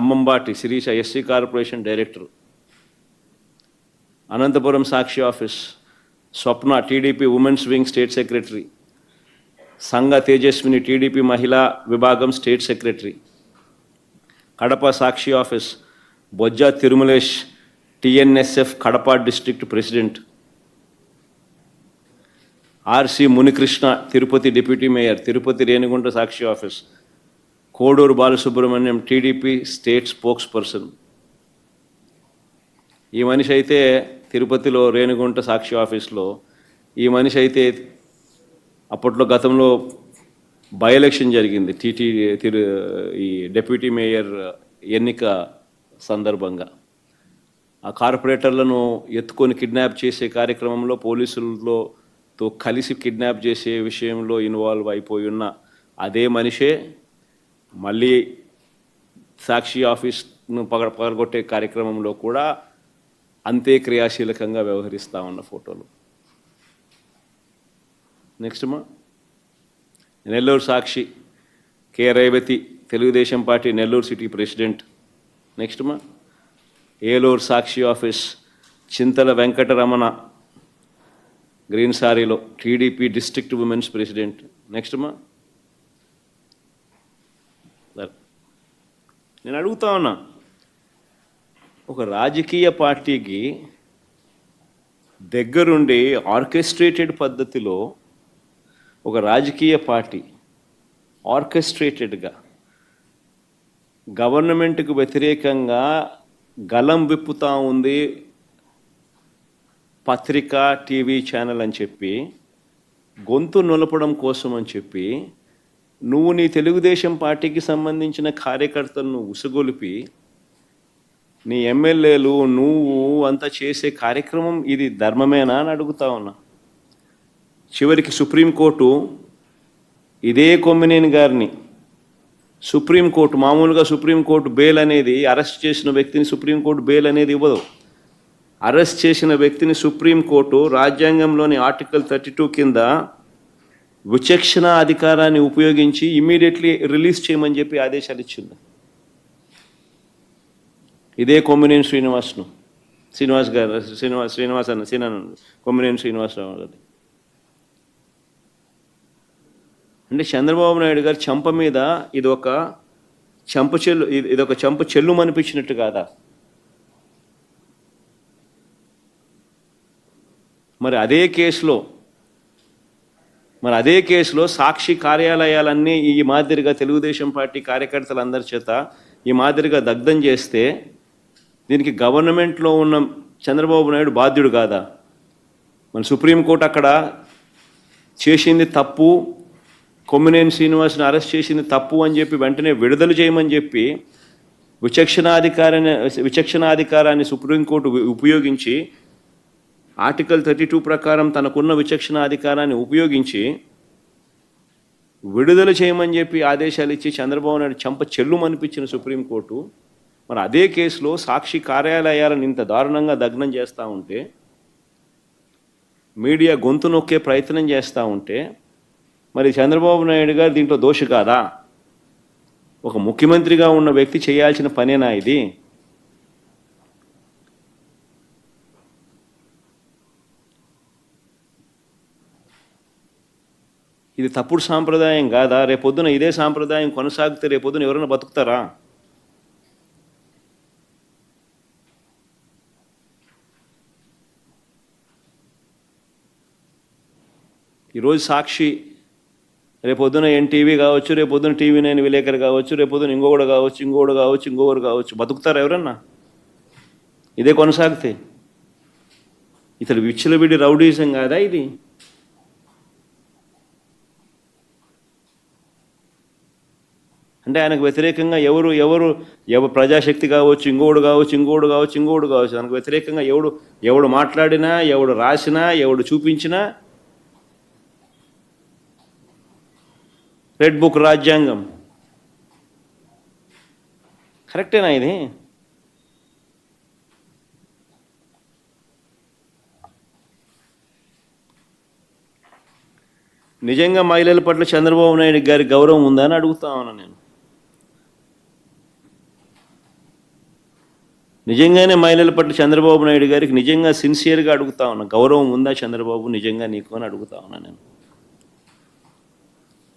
Ammambati Sirisha SC corporation director Anantapuram Sakshi office. Swapna TDP women's wing state secretary Sangha Tejaswini TDP మహిళా విభాగం state secretary Kadapa Sakshi office. Bojja Tirumalesh TNSF Kadapa district president RC Munikrishna Tirupati deputy mayor Tirupati Renigunta Sakshi office. Koduru Balasubramanyam TDP state spokesperson ఈ మనిషి అయితే తిరుపతిలో రేణుగుంట సాక్షి ఆఫీస్లో ఈ మనిషి అయితే అప్పట్లో గతంలో బై ఎలక్షన్ జరిగింది టీటీ తిరు ఈ డెప్యూటీ మేయర్ ఎన్నిక సందర్భంగా. ఆ కార్పొరేటర్లను ఎత్తుకొని కిడ్నాప్ చేసే కార్యక్రమంలో పోలీసులతో కలిసి కిడ్నాప్ చేసే విషయంలో ఇన్వాల్వ్ అయిపోయి ఉన్న అదే మనిషే మళ్ళీ సాక్షి ఆఫీస్ను పగ పగలగొట్టే కార్యక్రమంలో కూడా అంతే క్రియాశీలకంగా వ్యవహరిస్తా ఉన్న ఫోటోలు. నెక్స్ట్ మా Nellore Sakshi K. Revathi Telugu Desam party Nellore city president. Next మా ఏలూరు సాక్షి ఆఫీస్ చింతల వెంకటరమణ గ్రీన్ సారీలో TDP district women's president. Next మా సరే. నేను అడుగుతా ఉన్నా ఒక రాజకీయ పార్టీకి దగ్గరుండి ఆర్కెస్ట్రేటెడ్ పద్ధతిలో ఒక రాజకీయ పార్టీ ఆర్కెస్ట్రేటెడ్గా గవర్నమెంట్కు వ్యతిరేకంగా గలం విప్పుతా ఉంది పత్రిక టీవీ ఛానల్ అని చెప్పి గొంతు నొలపడం కోసం అని చెప్పి నువ్వు నీ తెలుగుదేశం పార్టీకి సంబంధించిన కార్యకర్తలను ఉసుగొలిపి నీ ఎమ్మెల్యేలు నువ్వు అంతా చేసే కార్యక్రమం ఇది ధర్మమేనా అని అడుగుతా ఉన్నా. చివరికి సుప్రీంకోర్టు ఇదే కొమ్మినేని గారిని సుప్రీంకోర్టు మామూలుగా సుప్రీంకోర్టు బెయిల్ అనేది అరెస్ట్ చేసిన వ్యక్తిని సుప్రీంకోర్టు బెయిల్ అనేది ఇవ్వదు. అరెస్ట్ చేసిన వ్యక్తిని సుప్రీంకోర్టు రాజ్యాంగంలోని ఆర్టికల్ థర్టీ టూ కింద విచక్షణ అధికారాన్ని ఉపయోగించి ఇమీడియట్లీ రిలీజ్ చేయమని చెప్పి ఆదేశాలు ఇచ్చింది. ఇదే కొమ్మినేని శ్రీనివాస్ను. శ్రీనివాస్ గారు శ్రీనివాస్ శ్రీనివాస్ అన్న సీనన్ కొమ్మినేని శ్రీనివాసరావు గారి అంటే చంద్రబాబు నాయుడు గారి చెంప మీద ఇది ఒక చెంప చెల్లు ఇది ఇది ఒక చెంప చెల్లు అనిపించినట్టు కాదా? మరి అదే కేసులో మరి అదే కేసులో సాక్షి కార్యాలయాలన్నీ ఈ మాదిరిగా తెలుగుదేశం పార్టీ కార్యకర్తలందరి చేత ఈ మాదిరిగా దగ్ధం చేస్తే దీనికి గవర్నమెంట్లో ఉన్న చంద్రబాబు నాయుడు బాధ్యుడు కాదా? మన సుప్రీంకోర్టు అక్కడ చేసింది తప్పు కొమ్మినేని శ్రీనివాస్ని అరెస్ట్ చేసింది తప్పు అని చెప్పి వెంటనే విడుదల చేయమని చెప్పి విచక్షణాధికారాన్ని విచక్షణాధికారాన్ని సుప్రీంకోర్టు ఉపయోగించి ఆర్టికల్ థర్టీ టూ ప్రకారం తనకున్న విచక్షణ అధికారాన్ని ఉపయోగించి విడుదల చేయమని చెప్పి ఆదేశాలు ఇచ్చి చంద్రబాబు నాయుడు చెంప చెల్లుమనిపించిన సుప్రీంకోర్టు మరి అదే కేసులో సాక్షి కార్యాలయాలను ఇంత దారుణంగా దగ్నం చేస్తూ ఉంటే మీడియా గొంతు నొక్కే ప్రయత్నం చేస్తూ ఉంటే మరి చంద్రబాబు నాయుడు గారు దీంట్లో దోషి కాదా? ఒక ముఖ్యమంత్రిగా ఉన్న వ్యక్తి చేయాల్సిన పనేనా ఇది? ఇది తప్పుడు సాంప్రదాయం కాదా? రేపొద్దున ఇదే సాంప్రదాయం కొనసాగితే రేపొద్దున ఎవరైనా బతుకుతారా? ఈరోజు సాక్షి రేపొద్దున ఎన్టీవీ కావచ్చు రేపొద్దున టీవీ నైన్ విలేకరు కావచ్చు రేపొద్దున ఇంకొకడు కావచ్చు ఇంకొకడు కావచ్చు ఇంకొకరు కావచ్చు. బతుకుతారా ఎవరన్నా? ఇదే కొనసాగితే. ఇతడు విచ్చలవిడి రౌడీజం కాదా ఇది? అంటే ఆయనకు వ్యతిరేకంగా ఎవరు ఎవరు ఎవరు ప్రజాశక్తి కావచ్చు ఇంకోడు కావచ్చు ఇంకోడు కావచ్చు ఇంకోడు కావచ్చు. ఆయనకు వ్యతిరేకంగా ఎవడు ఎవడు మాట్లాడినా ఎవడు రాసినా ఎవడు చూపించినా రెడ్ బుక్ రాజ్యాంగం. కరెక్టేనా ఇది? నిజంగా మహిళల పట్ల చంద్రబాబు నాయుడు గారి గౌరవం ఉందా అని అడుగుతా ఉన్నాను నేను. నిజంగానే మహిళల పట్ల చంద్రబాబు నాయుడు గారికి నిజంగా సిన్సియర్గా అడుగుతా ఉన్నా. గౌరవం ఉందా చంద్రబాబు? నిజంగా నీకు అని అడుగుతా ఉన్నా నేను.